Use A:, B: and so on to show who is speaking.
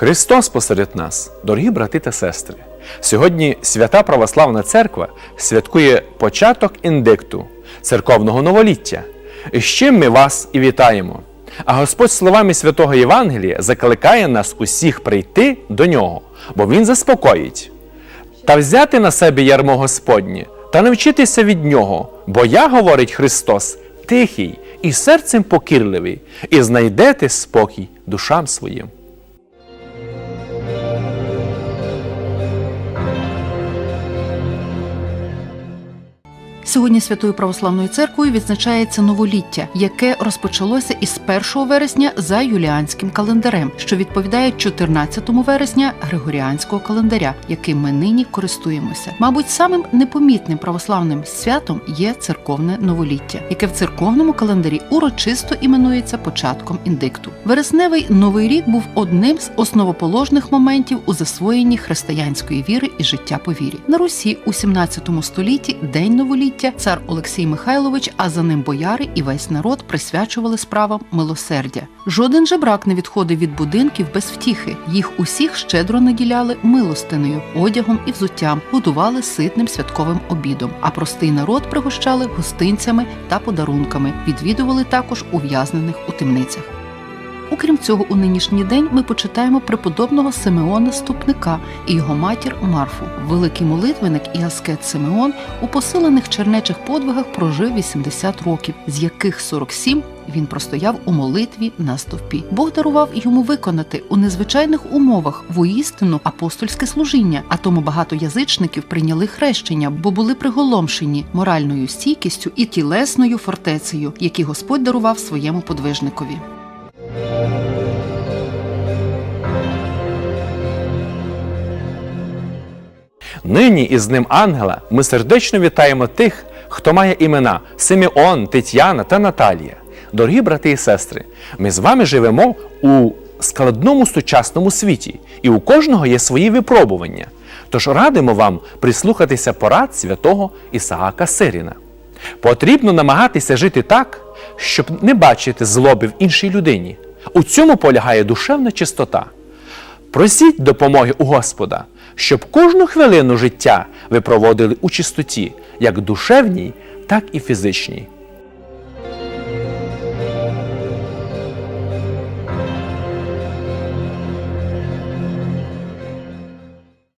A: Христос посеред нас, дорогі брати та сестри. Сьогодні Свята Православна Церква святкує початок індикту церковного новоліття. З чим ми вас і вітаємо. А Господь словами святого Євангелія закликає нас усіх прийти до нього, бо Він заспокоїть. Та взяти на себе ярмо Господнє та навчитися від нього, бо я, говорить Христос, тихий і серцем покірливий, і знайдете спокій душам своїм.
B: Сьогодні Святою Православною церквою відзначається новоліття, яке розпочалося із 1 вересня за юліанським календарем, що відповідає 14 вересня Григоріанського календаря, яким ми нині користуємося. Мабуть, самим непомітним православним святом є церковне новоліття, яке в церковному календарі урочисто іменується початком індикту. Вересневий новий рік був одним з основоположних моментів у засвоєнні християнської віри і життя по вірі. На Русі у 17 столітті день новоліття цар Олексій Михайлович, а за ним бояри і весь народ присвячували справам милосердя. Жоден жебрак не відходив від будинків без втіхи. Їх усіх щедро наділяли милостиною, одягом і взуттям, годували ситним святковим обідом. А простий народ пригощали гостинцями та подарунками, відвідували також ув'язнених у темницях. Окрім цього, у нинішній день ми почитаємо преподобного Симеона Ступника і його матір Марфу. Великий молитвенник і аскет Симеон у посилених чернечих подвигах прожив 80 років, з яких 47 він простояв у молитві на стовпі. Бог дарував йому виконати у незвичайних умовах воістину апостольське служіння, а тому багато язичників прийняли хрещення, бо були приголомшені моральною стійкістю і тілесною фортецею, які Господь дарував своєму подвижникові.
A: Нині із ним ангела ми сердечно вітаємо тих, хто має імена Симеон, Тетяна та Наталія. Дорогі брати і сестри, ми з вами живемо у складному сучасному світі, і у кожного є свої випробування. Тож радимо вам прислухатися порад святого Ісаака Сиріна. Потрібно намагатися жити так, щоб не бачити злоби в іншій людині. У цьому полягає душевна чистота. Просіть допомоги у Господа, щоб кожну хвилину життя ви проводили у чистоті, як душевній, так і фізичній.